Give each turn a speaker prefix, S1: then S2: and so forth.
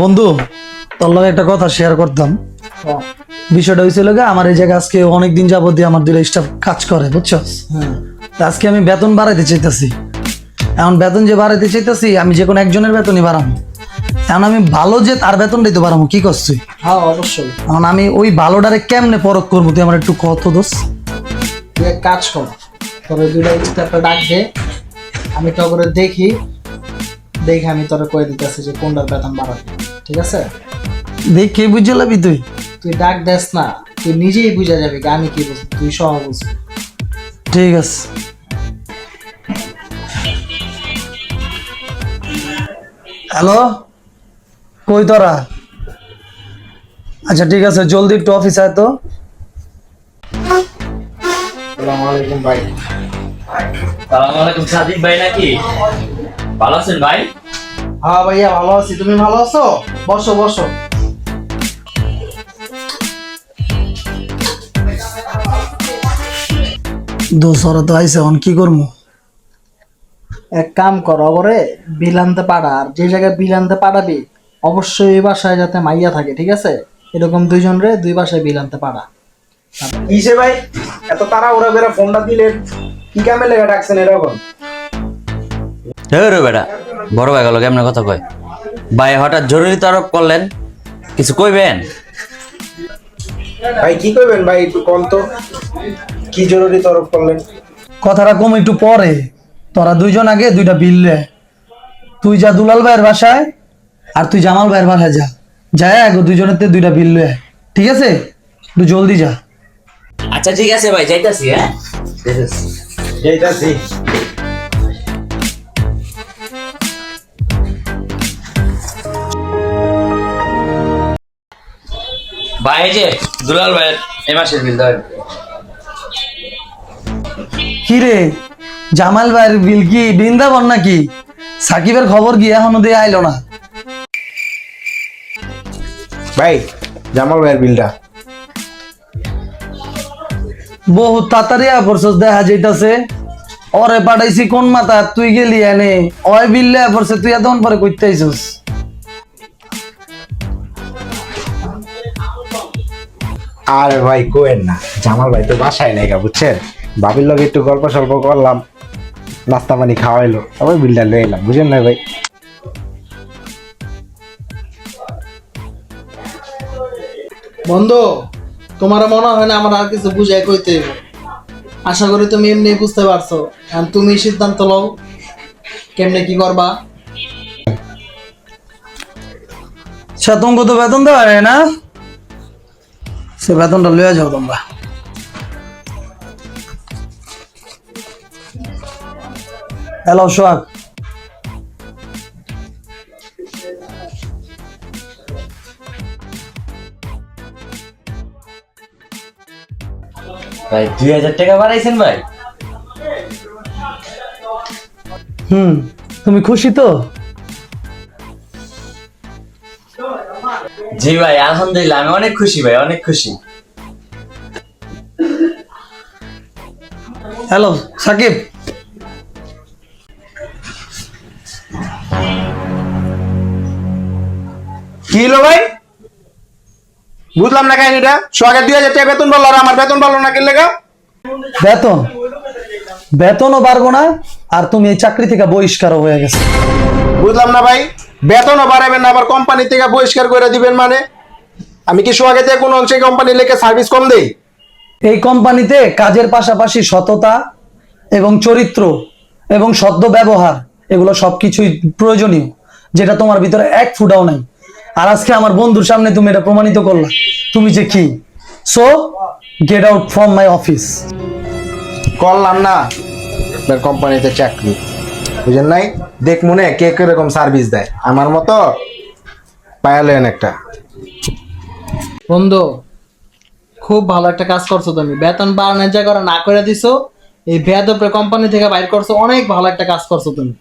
S1: বন্ধু তোর লগে একটা কথা শেয়ার করতাম। বিষয়টা হয়েছিল গা আমার এই জায়গায় আজকে অনেকদিন যাবত দিয়ে আমার দুটো স্টাফ কাজ করে তা আজকে আমি বেতন বাড়াইতে চাইতেছি। এখন বেতন যে বাড়াইতে চাইতেছি আমি যে কোনো একজনের বেতনই বাড়াবো এখন আমি ভালো যে তার বেতন দিতে পারব কি করছি
S2: হ্যাঁ অবশ্যই।
S1: এখন আমি ওই ভালোটারে কেমনে পরখ করব তুই আমার একটু কত দোষ
S2: কাজ কর তোর দুইটা স্টাফটা ডাক দে আমি তো দেখি দেখে আমি তোরে কয়ে দিতেছি যে কোনটার বেতন বাড়াবি ঠিক আছে?
S1: দেখ কে বুঝে লাবি তুই?
S2: তুই ডাক দেস না তুই নিজেই বুঝে যাবি আমি কি বুঝি তুই সহ বুঝবি
S1: ঠিক আছে। হ্যালো? কই তোরা? আচ্ছা ঠিক আছে জলদি একটু অফিস আয় তো।
S2: আসসালামু আলাইকুম ভাই।
S3: সালাম আলাইকুম সাদিক ভাই নাকি? ভালো আছেন ভাই?
S2: হ্যাঁ ভাইয়া ভালো আছি। তুমি ভালো আছো? বসো বসো।
S1: দোষ তো আইসে এখন কি করব
S2: এক কাম কর অগরে বিল আনতে পারা আর যে জায়গায় বিল আনতে পারাবি অবশ্যই এই বাসায় যাতে মাইয়া থাকে ঠিক আছে? এরকম দুইজন রে দুই বাসায় বিল আনতে পারা।
S4: কিসে ভাই? এত তারা ওরা বেরা ফোনটা দিলেন। কি কামে লেগে ডাকছেন এরকম?
S3: রে বেটা বড় ভাই গেল কেমন কথা কয়? ভাই হঠাৎ জরুরি তরফ করলেন কিছু কইবেন?
S4: ভাই কি করবেন ভাই একটু কল তো। কি জরুরি তরফ করলেন?
S1: কথাটা কম একটু পরে। তোরা দুইজন আগে দুইটা বিল রে তুই যা দুলাল ভাইয়ের বাসায় আর তুই জামাল ভাইয়ের বাসায় যা। যায় আগে দুইজনের তে দুইটা বিল রে ঠিক আছে? একটু জলদি যা।
S3: আচ্ছা ঠিক আছে ভাই যাইতাছি হ্যাঁ?
S4: এইটাছি
S3: ভাই যে দুলাল ভাই এ মাসের বিল দেবেন
S1: কি রে জামাল ভাইয়ের বিল কি বৃন্দাবন নাকি? সাকিবের খবর কি এখনও দিয়ে আইলো না?
S4: ভাই জামাল ভাইয়ের বিলটা।
S1: বহুত তাড়াতাড়ি পড়ছস দেখা যাইতাছে। ওরে পাঠাইছি কোন মাথা তুই গেলি এনে। ওই বিল্লে পড়ছে তুই এতক্ষণ পরে কইতে আইছস।
S4: আরে ভাই কোয়েন না। জামাল ভাই তো বাসায় নাই গা বুঝছেন? বাবির লগে একটু গল্প সল্প করলাম নাস্তা পানি খাওয়াইলো তারপর বিলটা লয়ে এলাম বুঝেন না ভাই?
S2: বন্ধু তোমার মনে হয় না আমার আর কিছু বুঝাই কইতে। আশা করি তুমি এমনি বুঝতে পারছ। এখন তুমি সিদ্ধান্ত লও কেমনে কি করবা?
S1: সে তোমাকে তো বেতন দেওয়া হয় না? সে বেতনটা লয়ে যাও তোমরা। হ্যালো সোহাগ।
S3: ভাই দুই হাজার টাকা বাড়াইছেন ভাই?
S1: হুম তুমি খুশি তো?
S3: জি ভাই আলহামদুলিল্লাহ আমি অনেক খুশি ভাই অনেক খুশি।
S1: হ্যালো সাকিব।
S4: কি হলো ভাই? বুঝলাম না কাহিনীটা। সোহাগের দুই হাজার টাকা বেতন বলল আর আমার বেতন বলল না কিনলে
S1: বেতন? বেতনও পারব না। আর তুমি এই চাকরি থেকে বহিষ্কার হয়ে গেছে।
S4: বুঝলাম না ভাই। বেতনও বাড়াবেন না আবার কোম্পানি থেকে বহিষ্কার করে দিবেন মানে? আমি কি সোহাগে থেকে কোনো অংশে কোম্পানি লেখে সার্ভিস কম দেই?
S1: এই কোম্পানিতে কাজের পাশাপাশি সততা এবং চরিত্র এবং সদ্য ব্যবহার এগুলো সবকিছুই প্রয়োজনীয় যেটা তোমার ভিতরে এক ফুটাও নাই। আর আজকে আমার বন্ধুর সামনে তুমি এটা প্রমাণিত করলা। তুমি যে কি? So get out from my office
S4: করলাম না। আপনার কোম্পানিতে চাকরি। বুঝেন নাই? দেখ মনে কে কীরকম সার্ভিস দেয়। আমার মতো পায়ালেন একটা।
S2: বন্ধু, খুব ভালো একটা কাজ করছ তুমি। বেতন বাড়ানোর জায়গা না করে দিছো, এই বেদপ্রে কোম্পানি থেকে বাইর করছ, অনেক ভালো একটা কাজ করছ তুমি।